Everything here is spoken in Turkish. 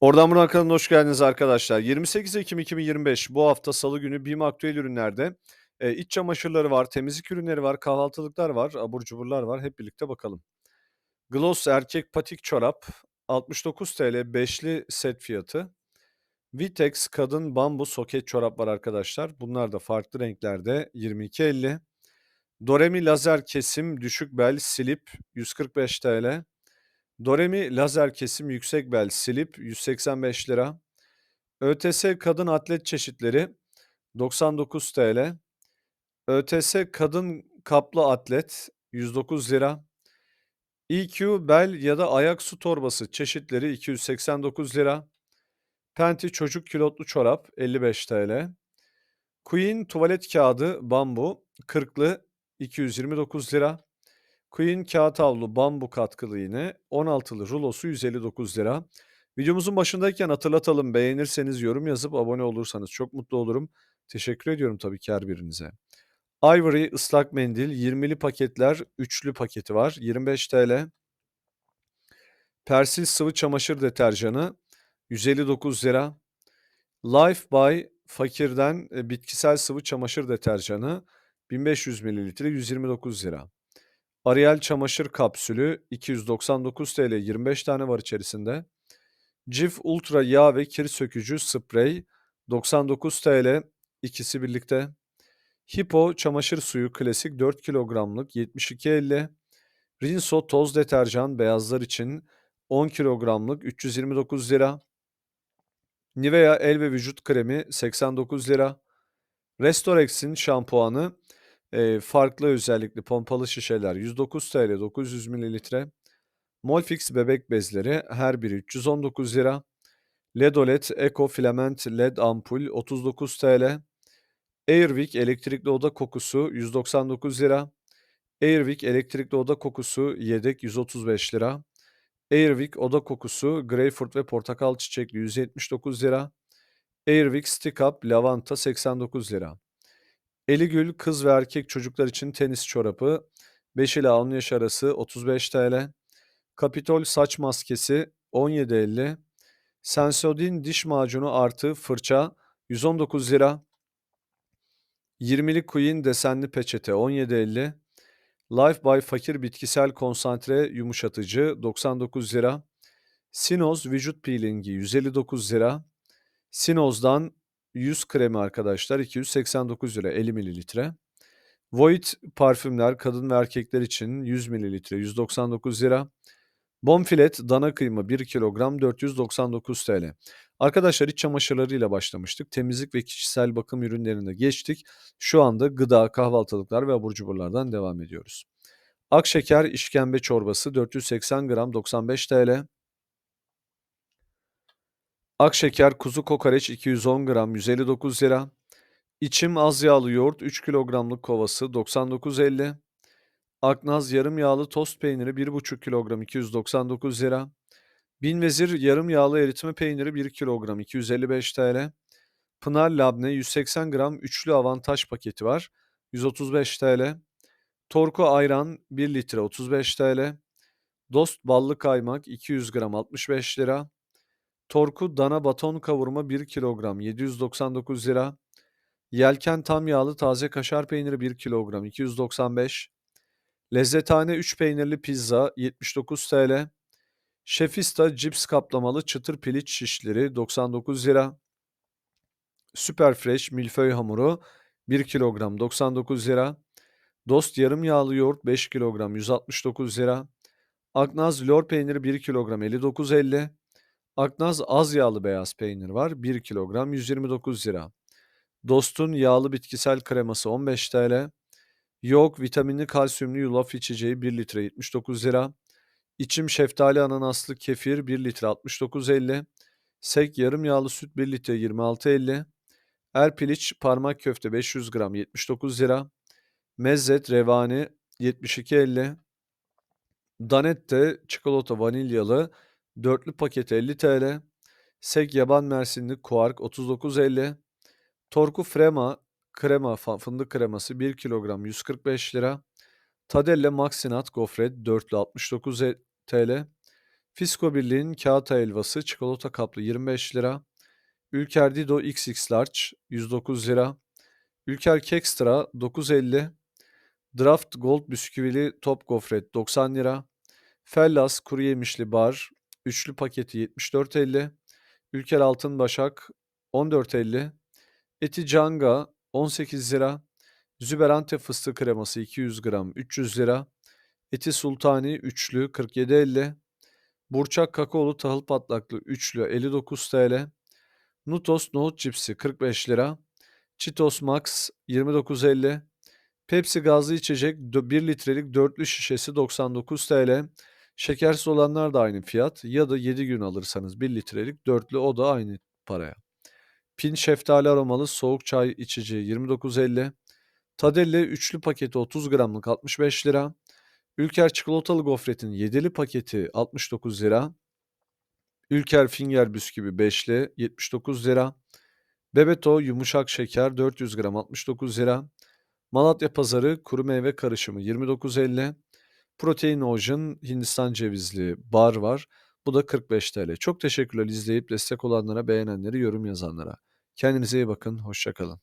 Oradan Buradan kanalına hoş geldiniz arkadaşlar. 28 Ekim 2025 bu hafta Salı günü BİM Aktüel ürünlerde e, iç çamaşırları var, temizlik ürünleri var, kahvaltılıklar var, abur cuburlar var. Hep birlikte bakalım. Gloss erkek patik çorap 69 TL beşli set fiyatı. Vitex kadın bambu soket çorap var arkadaşlar. Bunlar da farklı renklerde 22.50. Doremi lazer kesim düşük bel slip 145 TL. Doremi lazer kesim yüksek bel slip 185 lira. ÖTS kadın atlet çeşitleri 99 TL. ÖTS kadın kaplı atlet 109 lira. EQ bel ya da ayak su torbası çeşitleri 289 lira. Penti çocuk kilotlu çorap 55 TL. Queen tuvalet kağıdı bambu 40'lı 229 lira. Queen kağıt havlu bambu katkılı yine 16'lı rulosu 159 lira. Videomuzun başındayken hatırlatalım beğenirseniz yorum yazıp abone olursanız çok mutlu olurum. Teşekkür ediyorum tabii ki her birinize. Ivory ıslak mendil 20'li paketler üçlü paketi var 25 TL. Persil sıvı çamaşır deterjanı 159 lira. Life by Fakir'den e, bitkisel sıvı çamaşır deterjanı 1500 ml 129 lira. Ariel çamaşır kapsülü 299 TL 25 tane var içerisinde. Cif Ultra yağ ve kir sökücü sprey 99 TL ikisi birlikte. Hippo çamaşır suyu klasik 4 kilogramlık 72.50. Rinso toz deterjan beyazlar için 10 kilogramlık 329 lira. Nivea el ve vücut kremi 89 lira. Restorex'in şampuanı e, farklı özellikli pompalı şişeler 109 TL 900 mililitre. Molfix bebek bezleri her biri 319 lira. LEDOLED Eco Filament LED ampul 39 TL. Airwick elektrikli oda kokusu 199 lira. Airwick elektrikli oda kokusu yedek 135 lira. Airwick oda kokusu greyfurt ve portakal çiçekli 179 lira. Airwick Stick Up lavanta 89 lira. Eligül kız ve erkek çocuklar için tenis çorabı 5 ila 10 yaş arası 35 TL. Kapitol saç maskesi 17.50. Sensodyne diş macunu artı fırça 119 lira. 20'lik Queen desenli peçete 17.50. Life by Fakir bitkisel konsantre yumuşatıcı 99 lira. Sinoz vücut peelingi 159 lira. Sinoz'dan yüz kremi arkadaşlar 289 lira 50 mililitre. Void parfümler kadın ve erkekler için 100 mililitre 199 lira. Bonfilet dana kıyma 1 kilogram 499 TL. Arkadaşlar iç çamaşırlarıyla başlamıştık. Temizlik ve kişisel bakım ürünlerine geçtik. Şu anda gıda, kahvaltılıklar ve abur cuburlardan devam ediyoruz. Akşeker işkembe çorbası 480 gram 95 TL. Akşeker kuzu kokoreç 210 gram 159 lira. İçim az yağlı yoğurt 3 kilogramlık kovası 99.50. Aknaz yarım yağlı tost peyniri 1,5 kilogram 299 lira. Binvezir yarım yağlı eritme peyniri 1 kilogram 255 TL. Pınar labne 180 gram üçlü avantaj paketi var 135 TL. Torku ayran 1 litre 35 TL. Dost ballı kaymak 200 gram 65 lira. Torku dana baton kavurma 1 kilogram 799 lira. Yelken tam yağlı taze kaşar peyniri 1 kilogram 295. Lezzethane 3 peynirli pizza 79 TL. Şefista cips kaplamalı çıtır piliç şişleri 99 lira. Süper Fresh milföy hamuru 1 kilogram 99 lira. Dost yarım yağlı yoğurt 5 kilogram 169 lira. Aknaz lor peyniri 1 kilogram 59.50. Aknaz az yağlı beyaz peynir var 1 kilogram 129 lira. Dost'un yağlı bitkisel kreması 15 TL. Yok vitaminli kalsiyumlu yulaf içeceği 1 litre 79 lira. İçim şeftali ananaslı kefir 1 litre 69.50. Sek yarım yağlı süt 1 litre 26.50. Erpiliç parmak köfte 500 gram 79 lira. Mezzet revani 72.50. Danette çikolata vanilyalı dörtlü paket 50 TL. Sek yaban mersinli kuark 39.50. Torku Frema krema fındık kreması 1 kilogram 145 lira. Tadelle Maxinat gofret dörtlü 69 TL. Fisko Birliği'nin kağıt helvası çikolata kaplı 25 lira. Ülker Dido XX Large 109 lira. Ülker Kekstra 9.50. Draft Gold bisküvili top gofret 90 lira. Fellas kuru yemişli bar üçlü paketi 74.50. Ülker Altın Başak 14.50. Eti Canga 18 lira. Züber Antep fıstığı kreması 200 gram 300 lira. Eti Sultani üçlü 47.50. Burçak kakaolu tahıl patlaklı üçlü 59 TL. Nutos nohut cipsi 45 lira. Cheetos Max 29.50. Pepsi gazlı içecek 1 litrelik dörtlü şişesi 99 TL. Şekersiz olanlar da aynı fiyat. Ya da 7 gün alırsanız 1 litrelik dörtlü o da aynı paraya. Pin şeftali aromalı soğuk çay içeceği 29.50. Tadelle üçlü paketi 30 gramlık 65 lira. Ülker çikolatalı gofretin 7'li paketi 69 lira. Ülker Finger bisküvi 5'li 79 lira. Bebeto yumuşak şeker 400 gram 69 lira. Malatya pazarı kuru meyve karışımı 29.50. Protein Ocean Hindistan cevizli bar var. Bu da 45 TL. Çok teşekkürler izleyip destek olanlara, beğenenlere, yorum yazanlara. Kendinize iyi bakın. Hoşçakalın.